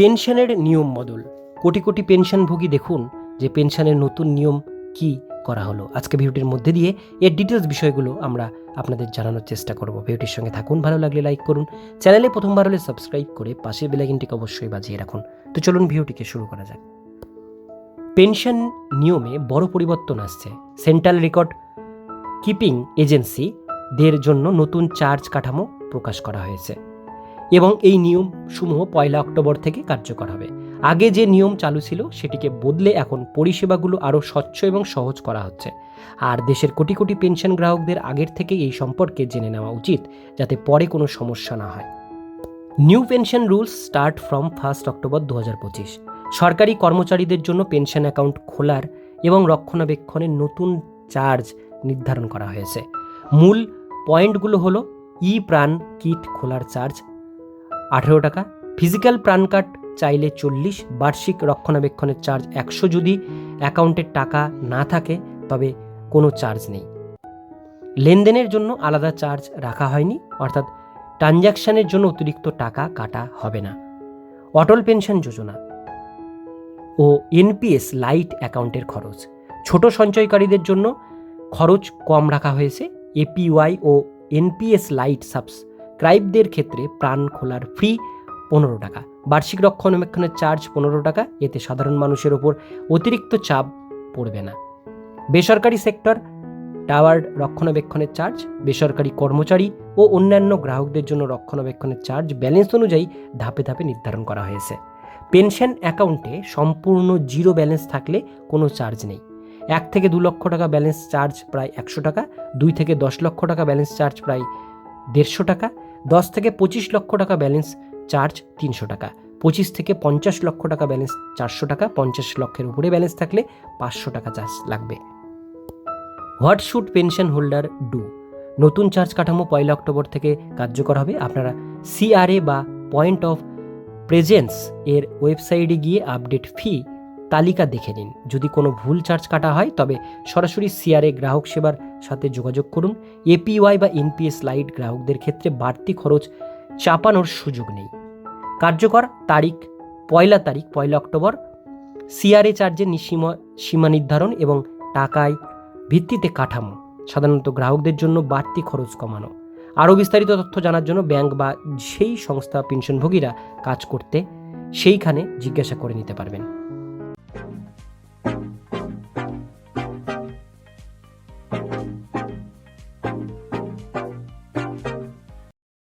পেনশনের নিয়ম বদল। কোটি কোটি পেনশনভোগী দেখুন যে পেনশনের নতুন নিয়ম কি করা হলো। আজকে ভিডিওটির মধ্যে দিয়ে এর ডিটেলস বিষয়গুলো আমরা আপনাদের জানানোর চেষ্টা করব। ভিডিওটির সঙ্গে থাকুন, ভালো লাগলে লাইক করুন। চ্যানেলে প্রথমবার হলে সাবস্ক্রাইব করে পাশের বেলাইকিনটিকে অবশ্যই বাজিয়ে রাখুন। তো চলুন ভিডিওটিকে শুরু করা যাক। পেনশন নিয়মে বড় পরিবর্তন আসছে। সেন্ট্রাল রেকর্ড কিপিং এজেন্সি দের জন্য নতুন চার্জ কাঠামো প্রকাশ করা হয়েছে। এবং এই নিয়মসমূহ পয়লা অক্টোবর থেকে কার্যকর হবে। আগে যে নিয়ম চালু ছিল, সেটিকে বদলে এখন পরিষেবাগুলো আরও স্বচ্ছ এবং সহজ করা হচ্ছে। আর দেশের কোটি কোটি পেনশন গ্রাহকদের আগের থেকে এই সম্পর্কে জেনে নেওয়া উচিত, যাতে পরে কোনো সমস্যা না হয়। New pension rules start from first October দু হাজার পঁচিশ। সরকারি কর্মচারীদের জন্য পেনশন অ্যাকাউন্ট খোলার এবং রক্ষণাবেক্ষণের নতুন চার্জ নির্ধারণ করা হয়েছে। মূল পয়েন্টগুলো হলো ই প্রাণ কিট খোলার চার্জ আঠেরো টাকা। ফিজিক্যাল প্রাণ কার্ড চাইলে চল্লিশ, বার্ষিক রক্ষণাবেক্ষণের চার্জ একশো যদি অ্যাকাউন্টের টাকা না থাকে, তবে কোনো চার্জ নেই। লেনদেনের জন্য আলাদা চার্জ রাখা হয়নি, অর্থাৎ ট্রানজ্যাকশানের জন্য অতিরিক্ত টাকা কাটা হবে না। অটল পেনশন যোজনা ও এনপিএস লাইট অ্যাকাউন্টের খরচ। ছোট সঞ্চয়কারীদের জন্য খরচ কম রাখা হয়েছে। এপিওয়াই ও এনপিএস লাইট সাবস্ক্রাইবদের ক্ষেত্রে প্রাণ খোলার ফ্রি পনেরো টাকা। বার্ষিক রক্ষণাবেক্ষণের চার্জ পনেরো টাকা, এতে সাধারণ মানুষের ওপর অতিরিক্ত চাপ পড়বে না। বেসরকারি সেক্টর টাওয়ার রক্ষণাবেক্ষণের চার্জ বেসরকারি কর্মচারী ও অন্যান্য গ্রাহকদের জন্য রক্ষণাবেক্ষণের চার্জ ব্যালেন্স অনুযায়ী ধাপে ধাপে নির্ধারণ করা হয়েছে। পেনশন অ্যাকাউন্টে সম্পূর্ণ জিরো ব্যালেন্স থাকলে কোনো চার্জ নেই। এক থেকে দু লক্ষ টাকা ব্যালেন্স চার্জ প্রায় একশো টাকা, দুই থেকে দশ লক্ষ টাকা ব্যালেন্স চার্জ প্রায় দেড়শো টাকা দশ থেকে পঁচিশ লক্ষ টাকা ব্যালেন্স চার্জ তিনশো টাকা। পঁচিশ থেকে পঞ্চাশ লক্ষ টাকা ব্যালেন্স চারশো টাকা। পঞ্চাশ লক্ষের উপরে ব্যালেন্স থাকলে পাঁচশো টাকা চার্জ লাগবে। What should pension holder do? নতুন চার্জ কাঠামো পয়লা অক্টোবর থেকে কার্যকর হবে। আপনারা সিআরএ বা পয়েন্ট অফ প্রেজেন্স এর ওয়েবসাইটে গিয়ে আপডেট ফি তালিকা দেখে নিন। যদি কোনো ভুল চার্জ কাটা হয়, তবে সরাসরি সিআরএ গ্রাহক সেবার সাথে যোগাযোগ করুন। এপিওয়াই বা এনপিএস লাইট গ্রাহকদের ক্ষেত্রে বাড়তি খরচ চাপানোর সুযোগ নেই। কার্যকর তারিখ পয়লা তারিখ, পয়লা অক্টোবর। সিআরএ চার্জের নিসীমা, সীমা নির্ধারণ এবং টাকায় ভিত্তিতে কাঠামো। সাধারণত গ্রাহকদের জন্য বাড়তি খরচ কমানো। আরও বিস্তারিত তথ্য জানার জন্য ব্যাংক বা সেই সংস্থা পেনশনভোগীরা কাজ করতে সেইখানে জিজ্ঞাসা করে নিতে পারবেন।